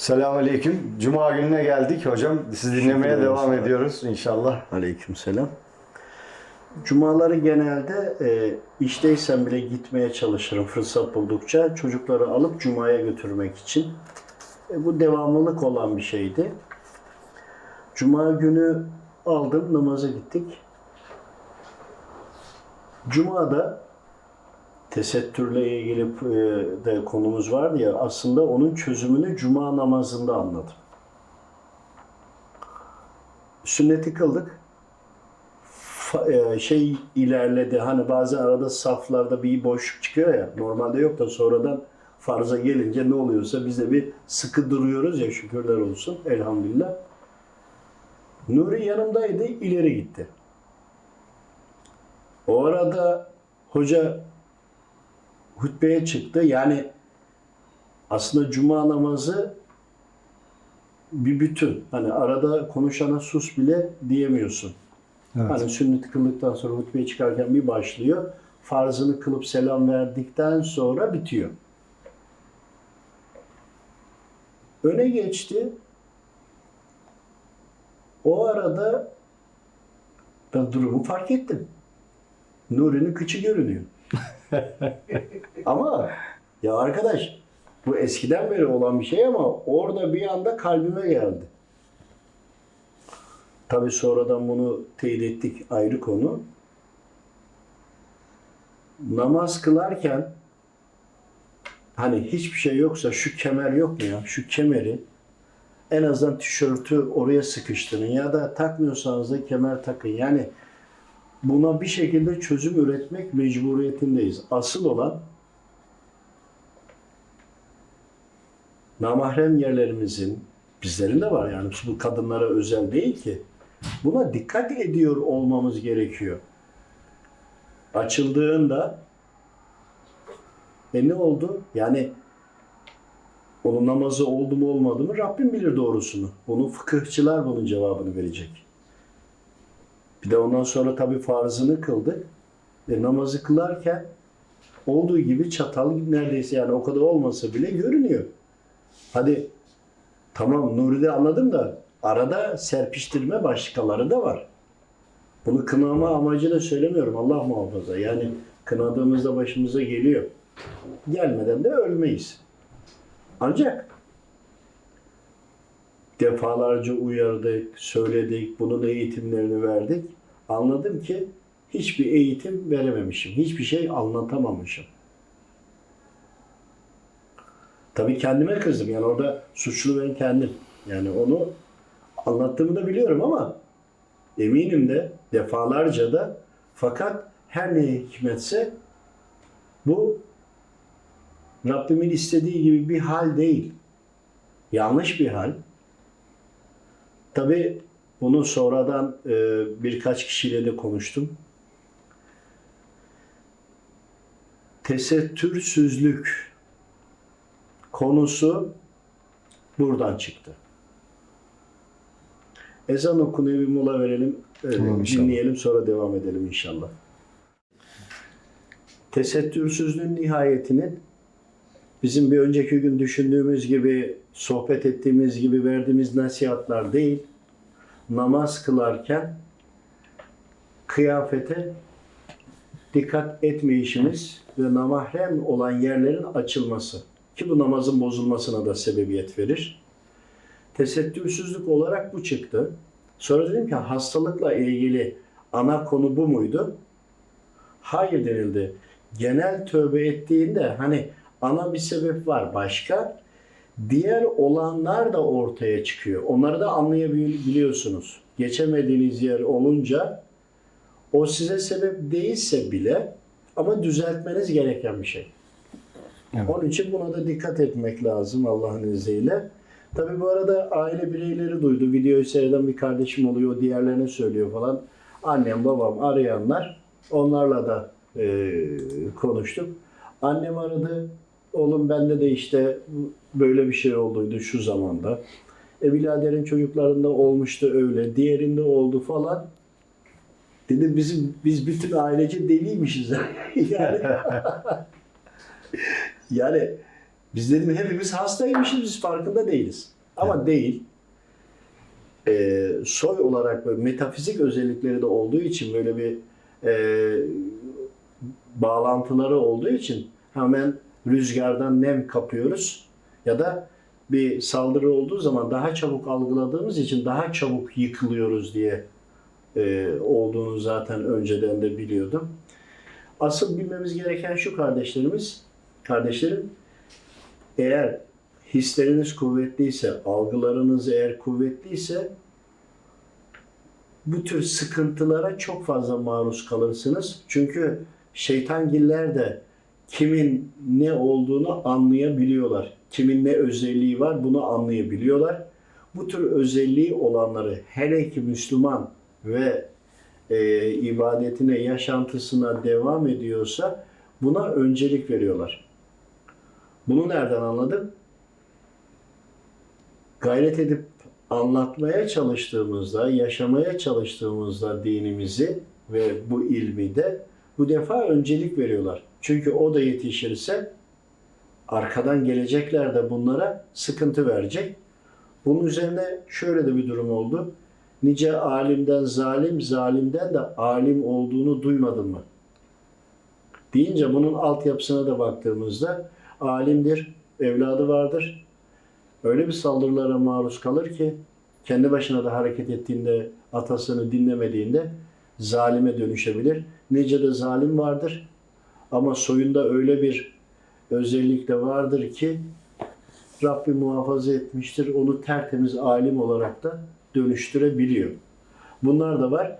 Selamünaleyküm. Cuma gününe geldik hocam. Sizi dinlemeye Şükür devam olsun. ediyoruz inşallah. Aleykümselam. Cumaları genelde e, işteysen bile gitmeye çalışırım fırsat buldukça. Çocukları alıp Cuma'ya götürmek için. E, bu devamlılık olan bir şeydi. Cuma günü aldım, namaza gittik. Cuma'da tesettürle ilgili e, de konumuz vardı ya aslında onun çözümünü Cuma namazında anladım. Sünneti kıldık. E, şey ilerledi. Hani bazen arada saflarda bir boşluk çıkıyor ya. Normalde yok da sonradan farza gelince ne oluyorsa biz de bir sıkı duruyoruz ya şükürler olsun. Elhamdülillah. Nuri yanımdaydı, ileri gitti. O arada hoca hutbeye çıktı. Yani aslında cuma namazı bir bütün. Hani arada konuşana sus bile diyemiyorsun. Evet. Hani sünnet kıldıktan sonra hutbeye çıkarken bir başlıyor. Farzını kılıp selam verdikten sonra bitiyor. Öne geçti. O arada ben durumu fark ettim. Nuri'nin kıçı görünüyor. ama ya arkadaş bu eskiden beri olan bir şey ama orada bir anda kalbime geldi. Tabii sonradan bunu teyit ettik ayrı konu. Namaz kılarken hani hiçbir şey yoksa şu kemer yok mu ya? Şu kemeri en azından tişörtü oraya sıkıştırın ya da takmıyorsanız da kemer takın. Yani buna bir şekilde çözüm üretmek mecburiyetindeyiz. Asıl olan namahrem yerlerimizin bizlerin de var yani bu kadınlara özel değil ki. Buna dikkat ediyor olmamız gerekiyor. Açıldığında e ne oldu? Yani onun namazı oldu mu olmadı mı Rabbim bilir doğrusunu. Bunu fıkıhçılar bunun cevabını verecek. Bir de ondan sonra tabii farzını kıldık. E, namazı kılarken olduğu gibi çatal neredeyse yani o kadar olmasa bile görünüyor. Hadi tamam Nuri'de anladım da arada serpiştirme başkaları da var. Bunu kınama amacıyla söylemiyorum Allah muhafaza. Yani kınadığımızda başımıza geliyor. Gelmeden de ölmeyiz. Ancak defalarca uyardık, söyledik, bunun eğitimlerini verdik. Anladım ki hiçbir eğitim verememişim. Hiçbir şey anlatamamışım. Tabii kendime kızdım. Yani orada suçlu ben kendim. Yani onu anlattığımı da biliyorum ama eminim de defalarca da fakat her ne hikmetse bu Rabbimin istediği gibi bir hal değil. Yanlış bir hal. Tabi bunu sonradan e, birkaç kişiyle de konuştum. Tesettürsüzlük konusu buradan çıktı. Ezan okunuyor bir mola verelim. öyle Tamam, dinleyelim sonra devam edelim inşallah. Tesettürsüzlüğün nihayetinin bizim bir önceki gün düşündüğümüz gibi, sohbet ettiğimiz gibi verdiğimiz nasihatler değil, namaz kılarken kıyafete dikkat etmeyişimiz ve namahrem olan yerlerin açılması ki bu namazın bozulmasına da sebebiyet verir. Tesettürsüzlük olarak bu çıktı. Sonra dedim ki hastalıkla ilgili ana konu bu muydu? Hayır denildi. Genel tövbe ettiğinde hani ana bir sebep var başka. Diğer olanlar da ortaya çıkıyor. Onları da anlayabiliyorsunuz. Geçemediğiniz yer olunca o size sebep değilse bile ama düzeltmeniz gereken bir şey. Evet. Onun için buna da dikkat etmek lazım Allah'ın izniyle. Tabi bu arada aile bireyleri duydu. Videoyu seyreden bir kardeşim oluyor. Diğerlerine söylüyor falan. Annem, babam arayanlar. Onlarla da e, konuştuk. Annem aradı. Oğlum bende de işte böyle bir şey olduydu şu zamanda. E biraderin çocuklarında olmuştu öyle. Diğerinde oldu falan. Dedim bizim biz bütün ailece deliymişiz. yani yani Biz dedim hepimiz hastaymışız biz farkında değiliz. Ama değil. Ee, soy olarak ve metafizik özellikleri de olduğu için böyle bir e, bağlantıları olduğu için hemen rüzgardan nem kapıyoruz ya da bir saldırı olduğu zaman daha çabuk algıladığımız için daha çabuk yıkılıyoruz diye e, olduğunu zaten önceden de biliyordum. Asıl bilmemiz gereken şu kardeşlerimiz, kardeşlerim eğer hisleriniz kuvvetliyse, algılarınız eğer kuvvetliyse bu tür sıkıntılara çok fazla maruz kalırsınız. Çünkü şeytangiller de kimin ne olduğunu anlayabiliyorlar. Kimin ne özelliği var bunu anlayabiliyorlar. Bu tür özelliği olanları hele ki Müslüman ve e, ibadetine, yaşantısına devam ediyorsa buna öncelik veriyorlar. Bunu nereden anladım? Gayret edip anlatmaya çalıştığımızda, yaşamaya çalıştığımızda dinimizi ve bu ilmi de bu defa öncelik veriyorlar. Çünkü o da yetişirse arkadan gelecekler de bunlara sıkıntı verecek. Bunun üzerine şöyle de bir durum oldu. Nice alimden zalim, zalimden de alim olduğunu duymadın mı? Deyince bunun altyapısına da baktığımızda alimdir, evladı vardır. Öyle bir saldırılara maruz kalır ki kendi başına da hareket ettiğinde, atasını dinlemediğinde zalime dönüşebilir. Nice de zalim vardır ama soyunda öyle bir özellik de vardır ki Rabbim muhafaza etmiştir. Onu tertemiz alim olarak da dönüştürebiliyor. Bunlar da var.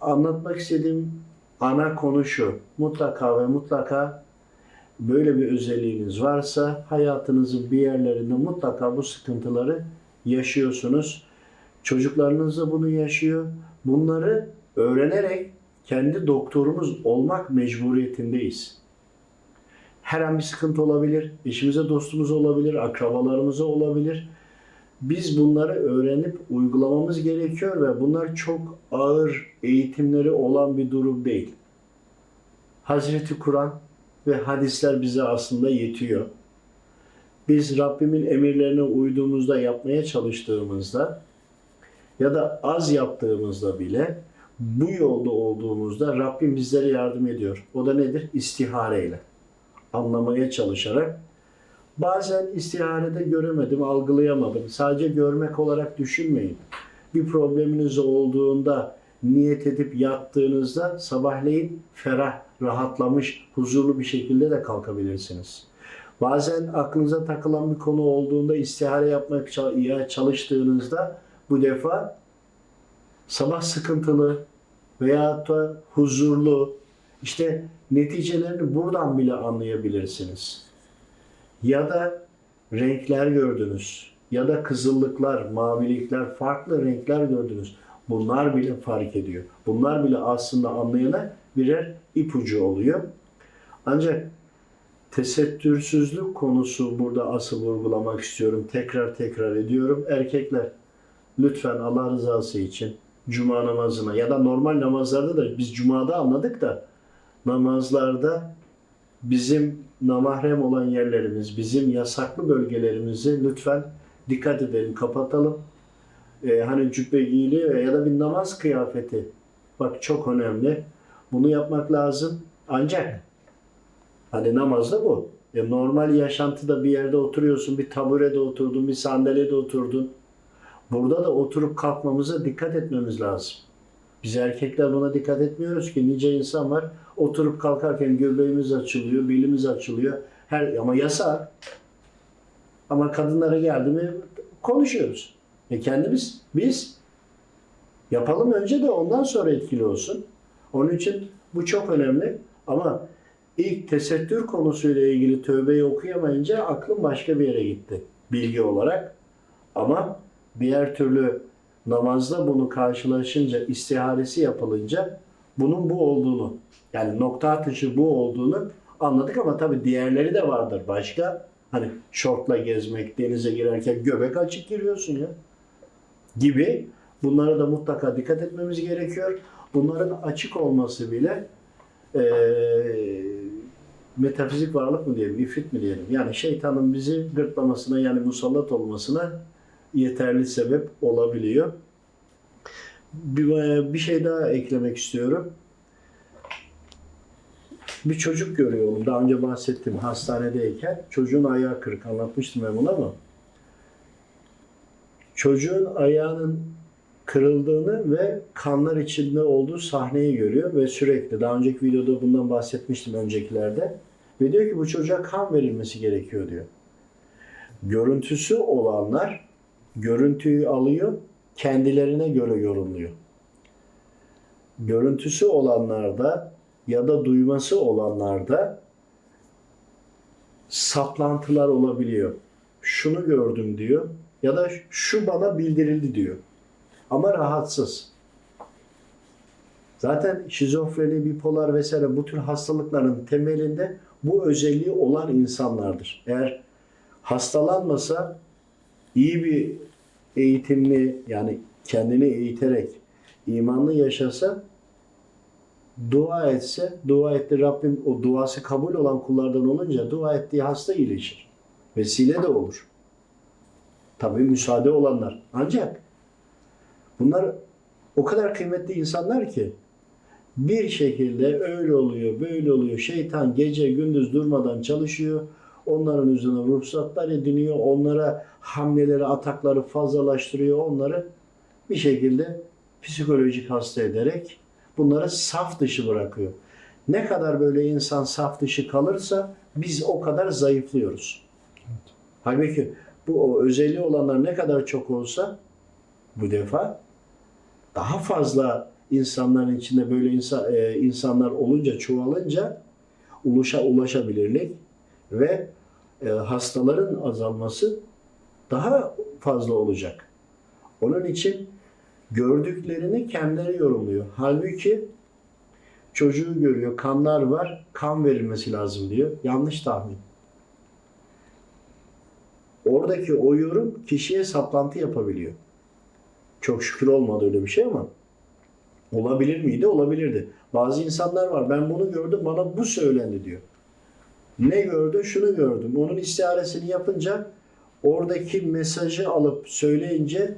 Anlatmak istediğim ana konu şu. Mutlaka ve mutlaka böyle bir özelliğiniz varsa hayatınızın bir yerlerinde mutlaka bu sıkıntıları yaşıyorsunuz. Çocuklarınız da bunu yaşıyor. Bunları öğrenerek kendi doktorumuz olmak mecburiyetindeyiz. Her an bir sıkıntı olabilir. Eşimize dostumuz olabilir. Akrabalarımıza olabilir. Biz bunları öğrenip uygulamamız gerekiyor ve bunlar çok ağır eğitimleri olan bir durum değil. Hazreti Kur'an ve hadisler bize aslında yetiyor. Biz Rabbimin emirlerine uyduğumuzda, yapmaya çalıştığımızda ya da az yaptığımızda bile bu yolda olduğumuzda Rabbim bizlere yardım ediyor. O da nedir? İstihareyle. Anlamaya çalışarak. Bazen istiharede göremedim, algılayamadım. Sadece görmek olarak düşünmeyin. Bir probleminiz olduğunda niyet edip yattığınızda sabahleyin ferah, rahatlamış, huzurlu bir şekilde de kalkabilirsiniz. Bazen aklınıza takılan bir konu olduğunda istihare yapmaya çalıştığınızda bu defa sabah sıkıntılı veya da huzurlu işte neticelerini buradan bile anlayabilirsiniz. Ya da renkler gördünüz ya da kızıllıklar, mavilikler, farklı renkler gördünüz. Bunlar bile fark ediyor. Bunlar bile aslında anlayana birer ipucu oluyor. Ancak tesettürsüzlük konusu burada asıl vurgulamak istiyorum. Tekrar tekrar ediyorum. Erkekler lütfen Allah rızası için cuma namazına ya da normal namazlarda da biz cumada anladık da namazlarda bizim namahrem olan yerlerimiz, bizim yasaklı bölgelerimizi lütfen dikkat edelim, kapatalım. Ee, hani cübbe giyiliyor ya da bir namaz kıyafeti. Bak çok önemli. Bunu yapmak lazım. Ancak hani namazda bu. E, normal yaşantıda bir yerde oturuyorsun, bir taburede oturdun, bir sandalyede oturdun. Burada da oturup kalkmamıza dikkat etmemiz lazım. Biz erkekler buna dikkat etmiyoruz ki nice insan var oturup kalkarken göbeğimiz açılıyor, belimiz açılıyor. Her ama yasak. Ama kadınlara geldi mi konuşuyoruz. E kendimiz biz yapalım önce de ondan sonra etkili olsun. Onun için bu çok önemli. Ama ilk tesettür konusuyla ilgili tövbeyi okuyamayınca aklım başka bir yere gitti bilgi olarak. Ama diğer türlü namazda bunu karşılaşınca, istiharesi yapılınca bunun bu olduğunu, yani nokta atışı bu olduğunu anladık ama tabii diğerleri de vardır başka. Hani şortla gezmek, denize girerken göbek açık giriyorsun ya gibi. Bunlara da mutlaka dikkat etmemiz gerekiyor. Bunların açık olması bile eee, metafizik varlık mı diyelim, ifrit mi diyelim? Yani şeytanın bizi gırtlamasına yani musallat olmasına yeterli sebep olabiliyor. Bir, bir şey daha eklemek istiyorum. Bir çocuk görüyorum. Daha önce bahsettim hastanedeyken. Çocuğun ayağı kırık. Anlatmıştım ben bunu ama. Çocuğun ayağının kırıldığını ve kanlar içinde olduğu sahneyi görüyor ve sürekli daha önceki videoda bundan bahsetmiştim öncekilerde ve diyor ki bu çocuğa kan verilmesi gerekiyor diyor. Görüntüsü olanlar görüntüyü alıyor, kendilerine göre yorumluyor. Görüntüsü olanlarda ya da duyması olanlarda saplantılar olabiliyor. Şunu gördüm diyor ya da şu bana bildirildi diyor. Ama rahatsız. Zaten şizofreni, bipolar vesaire bu tür hastalıkların temelinde bu özelliği olan insanlardır. Eğer hastalanmasa iyi bir eğitimli yani kendini eğiterek imanlı yaşasa dua etse, dua etti Rabbim o duası kabul olan kullardan olunca dua ettiği hasta iyileşir. Vesile de olur. Tabii müsaade olanlar. Ancak bunlar o kadar kıymetli insanlar ki bir şekilde öyle oluyor, böyle oluyor. Şeytan gece gündüz durmadan çalışıyor. Onların üzerine ruhsatlar ediniyor. Onlara hamleleri, atakları fazlalaştırıyor. Onları bir şekilde psikolojik hasta ederek bunları saf dışı bırakıyor. Ne kadar böyle insan saf dışı kalırsa biz o kadar zayıflıyoruz. Halbuki bu o özelliği olanlar ne kadar çok olsa bu defa daha fazla insanların içinde böyle insan, e, insanlar olunca, çoğalınca ulaşa, ulaşabilirlik ve e, hastaların azalması daha fazla olacak. Onun için gördüklerini kendileri yorumluyor. Halbuki çocuğu görüyor, kanlar var, kan verilmesi lazım diyor. Yanlış tahmin. Oradaki o yorum kişiye saplantı yapabiliyor. Çok şükür olmadı öyle bir şey ama olabilir miydi? Olabilirdi. Bazı insanlar var. Ben bunu gördüm, bana bu söylendi diyor. Ne gördü? Şunu gördüm. Onun istiharesini yapınca oradaki mesajı alıp söyleyince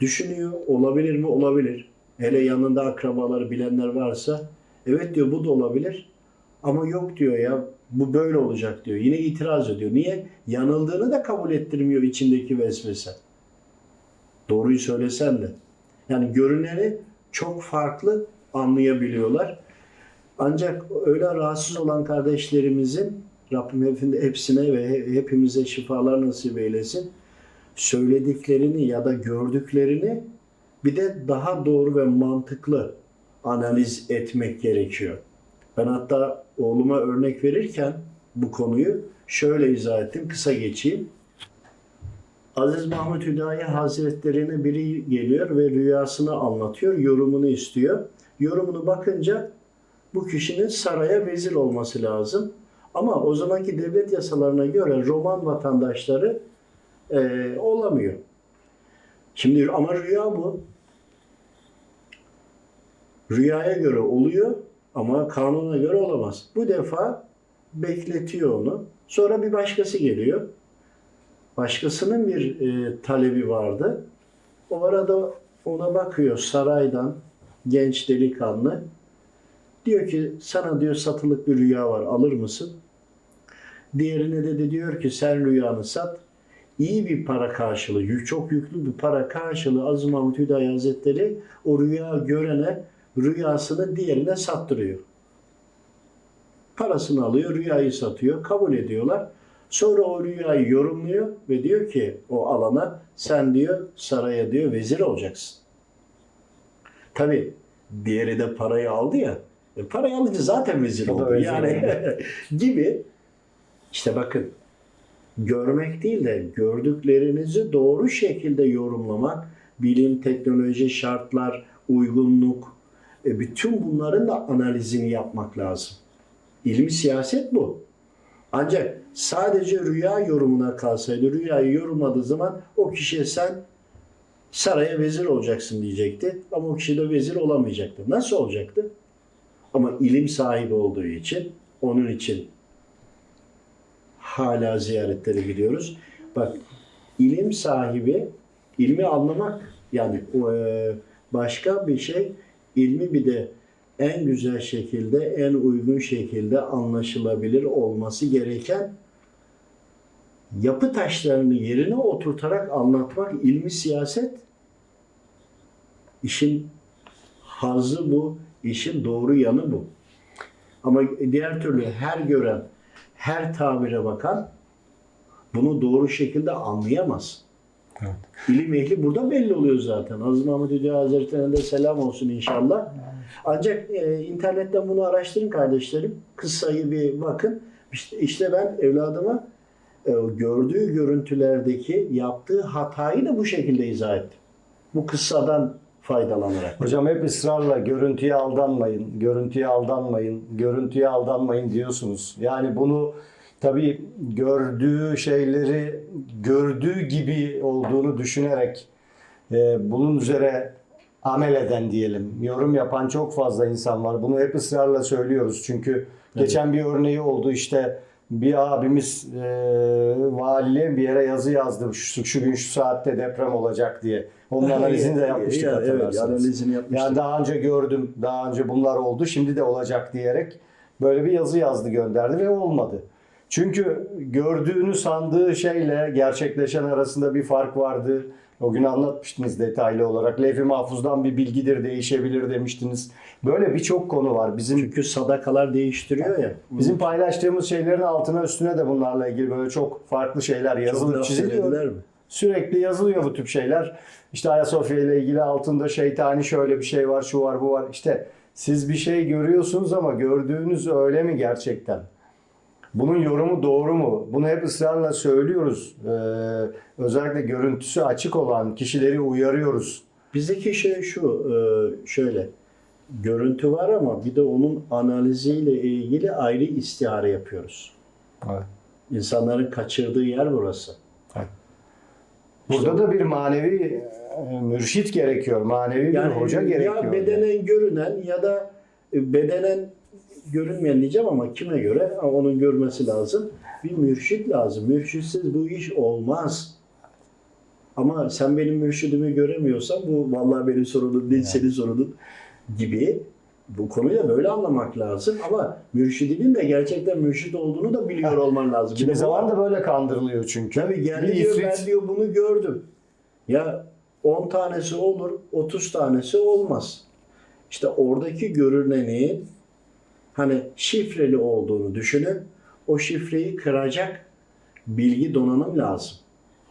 düşünüyor. Olabilir mi? Olabilir. Hele yanında akrabaları bilenler varsa evet diyor bu da olabilir. Ama yok diyor ya bu böyle olacak diyor. Yine itiraz ediyor. Niye? Yanıldığını da kabul ettirmiyor içindeki vesvese. Doğruyu söylesen de. Yani görüneni çok farklı anlayabiliyorlar. Ancak öyle rahatsız olan kardeşlerimizin Rabbim hepsine ve hepimize şifalar nasip eylesin. Söylediklerini ya da gördüklerini bir de daha doğru ve mantıklı analiz etmek gerekiyor. Ben hatta oğluma örnek verirken bu konuyu şöyle izah ettim. Kısa geçeyim. Aziz Mahmut Hüdayi Hazretlerine biri geliyor ve rüyasını anlatıyor, yorumunu istiyor. Yorumunu bakınca bu kişinin saraya vezir olması lazım. Ama o zamanki devlet yasalarına göre Roman vatandaşları eee, olamıyor. Şimdi ama rüya bu. Rüyaya göre oluyor ama kanuna göre olamaz. Bu defa bekletiyor onu. Sonra bir başkası geliyor. Başkasının bir e, talebi vardı. O arada ona bakıyor saraydan genç delikanlı. Diyor ki sana diyor satılık bir rüya var alır mısın? Diğerine de, de diyor ki sen rüyanı sat. İyi bir para karşılığı, çok yüklü bir para karşılığı Aziz Mahmut Hüdayi Hazretleri o rüya görene rüyasını diğerine sattırıyor. Parasını alıyor, rüyayı satıyor, kabul ediyorlar. Sonra o rüyayı yorumluyor ve diyor ki o alana sen diyor saraya diyor vezir olacaksın. Tabi diğeri de parayı aldı ya. E, parayı alınca zaten vezir oldu. Yani gibi işte bakın görmek değil de gördüklerinizi doğru şekilde yorumlamak, bilim, teknoloji, şartlar, uygunluk, e, bütün bunların da analizini yapmak lazım. İlmi siyaset bu. Ancak sadece rüya yorumuna kalsaydı, rüyayı yorumladığı zaman o kişiye sen saraya vezir olacaksın diyecekti. Ama o kişi de vezir olamayacaktı. Nasıl olacaktı? Ama ilim sahibi olduğu için Onun için hala ziyaretlere gidiyoruz. Bak ilim sahibi, ilmi anlamak yani e, başka bir şey, ilmi bir de en güzel şekilde, en uygun şekilde anlaşılabilir olması gereken yapı taşlarını yerine oturtarak anlatmak ilmi siyaset. İşin hazzı bu, işin doğru yanı bu. Ama diğer türlü her gören, her tabire bakan bunu doğru şekilde anlayamaz. Evet. İlim ehli burada belli oluyor zaten. Aziz Mahmud Hüdayi Hazretleri'ne de selam olsun inşallah. Ancak e, internetten bunu araştırın kardeşlerim. Kıssayı bir bakın. İşte, işte ben evladıma e, gördüğü görüntülerdeki yaptığı hatayı da bu şekilde izah ettim. Bu kıssadan faydalanarak. Hocam hep ısrarla görüntüye aldanmayın, görüntüye aldanmayın, görüntüye aldanmayın diyorsunuz. Yani bunu tabii gördüğü şeyleri gördüğü gibi olduğunu düşünerek e, bunun üzere amel eden diyelim. Yorum yapan çok fazla insan var. Bunu hep ısrarla söylüyoruz. Çünkü geçen bir örneği oldu işte bir abimiz e, valiliğe bir yere yazı yazdı şu, şu gün şu saatte deprem olacak diye. Onun analizini de yapmıştık Ya, evet, hatırlarsanız. analizini yapmıştık. Yani daha önce gördüm, daha önce bunlar oldu, şimdi de olacak diyerek böyle bir yazı yazdı gönderdi ve olmadı. Çünkü gördüğünü sandığı şeyle gerçekleşen arasında bir fark vardı. O gün anlatmıştınız detaylı olarak. Levh-i Mahfuz'dan bir bilgidir değişebilir demiştiniz. Böyle birçok konu var. Bizim Çünkü sadakalar değiştiriyor ya. bizim paylaştığımız şeylerin altına üstüne de bunlarla ilgili böyle çok farklı şeyler yazılıp çiziliyor. mi? Sürekli yazılıyor bu tip şeyler. İşte Ayasofya ile ilgili altında şeytani şöyle bir şey var, şu var, bu var. İşte siz bir şey görüyorsunuz ama gördüğünüz öyle mi gerçekten? Bunun yorumu doğru mu? Bunu hep ısrarla söylüyoruz. Ee, özellikle görüntüsü açık olan kişileri uyarıyoruz. Bizdeki şey şu, e, şöyle. Görüntü var ama bir de onun analiziyle ilgili ayrı istihare yapıyoruz. Evet. İnsanların kaçırdığı yer burası. Burada da bir manevi e, mürşit gerekiyor, manevi bir hoca gerekiyor. Ya bedenen görünen ya da bedenen görünmeyen diyeceğim ama kime göre onun görmesi lazım. Bir mürşit lazım. Mürşitsiz bu iş olmaz. Ama sen benim mürşidimi göremiyorsan bu vallahi benim sorunum değil senin sorunun gibi bu konuyu da böyle anlamak lazım ama mürşidinin de gerçekten mürşit olduğunu da biliyor olman lazım. Kimi zaman da böyle kandırılıyor çünkü. Tabii geldi diyor ifrit- ben diyor bunu gördüm. Ya 10 tanesi olur, 30 tanesi olmaz. İşte oradaki görünenin hani şifreli olduğunu düşünün. O şifreyi kıracak bilgi donanım lazım.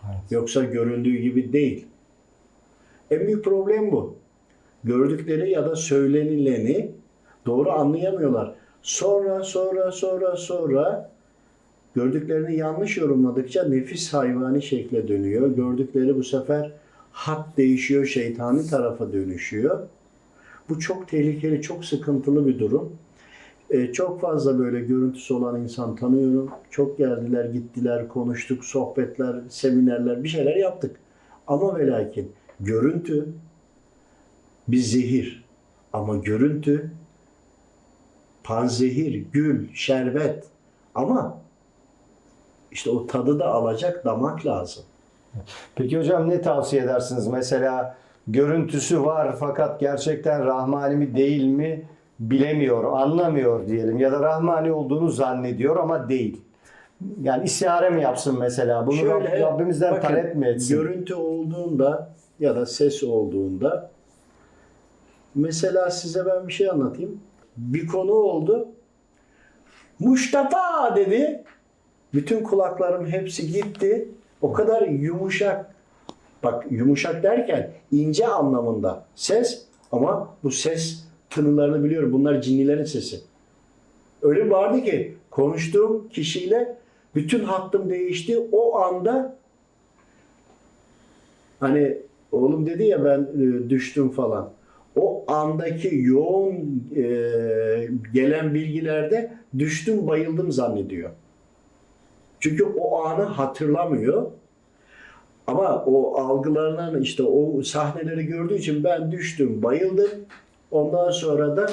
Evet. Yoksa göründüğü gibi değil. En büyük problem bu. Gördükleri ya da söylenileni doğru anlayamıyorlar. Sonra sonra sonra sonra gördüklerini yanlış yorumladıkça nefis hayvani şekle dönüyor. Gördükleri bu sefer hat değişiyor, şeytani tarafa dönüşüyor. Bu çok tehlikeli, çok sıkıntılı bir durum. Ee, çok fazla böyle görüntüsü olan insan tanıyorum. Çok geldiler, gittiler, konuştuk, sohbetler, seminerler, bir şeyler yaptık. Ama ve lakin görüntü bir zehir. Ama görüntü panzehir, gül, şerbet. Ama işte o tadı da alacak damak lazım. Peki hocam ne tavsiye edersiniz? Mesela görüntüsü var fakat gerçekten rahmani mi değil mi bilemiyor, anlamıyor diyelim. Ya da rahmani olduğunu zannediyor ama değil. Yani istihare mi yapsın mesela? Bunu Rab- Rabbimizden bakın, talep mi etsin? Görüntü olduğunda ya da ses olduğunda mesela size ben bir şey anlatayım. Bir konu oldu. Mustafa dedi. Bütün kulaklarım hepsi gitti. O kadar yumuşak. Bak yumuşak derken ince anlamında ses ama bu ses tınılarını biliyorum. Bunlar cinnilerin sesi. Öyle bağırdı ki konuştuğum kişiyle bütün hattım değişti. O anda hani oğlum dedi ya ben e, düştüm falan. O andaki yoğun e, gelen bilgilerde düştüm bayıldım zannediyor. Çünkü o anı hatırlamıyor. Ama o algılarından işte o sahneleri gördüğü için ben düştüm, bayıldım. Ondan sonra da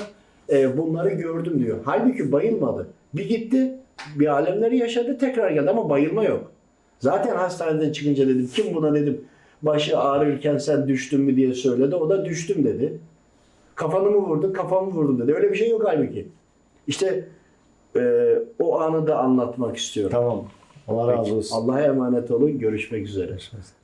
e, bunları gördüm diyor. Halbuki bayılmadı. Bir gitti, bir alemleri yaşadı, tekrar geldi ama bayılma yok. Zaten hastaneden çıkınca dedim, kim buna dedim, başı ağrırken sen düştün mü diye söyledi. O da düştüm dedi. Kafanı mı vurdun, kafamı vurdum dedi. Öyle bir şey yok halbuki. İşte e, o anı da anlatmak istiyorum. Tamam. Allah razı olsun. Allah'a emanet olun. Görüşmek üzere. Görüşmek üzere.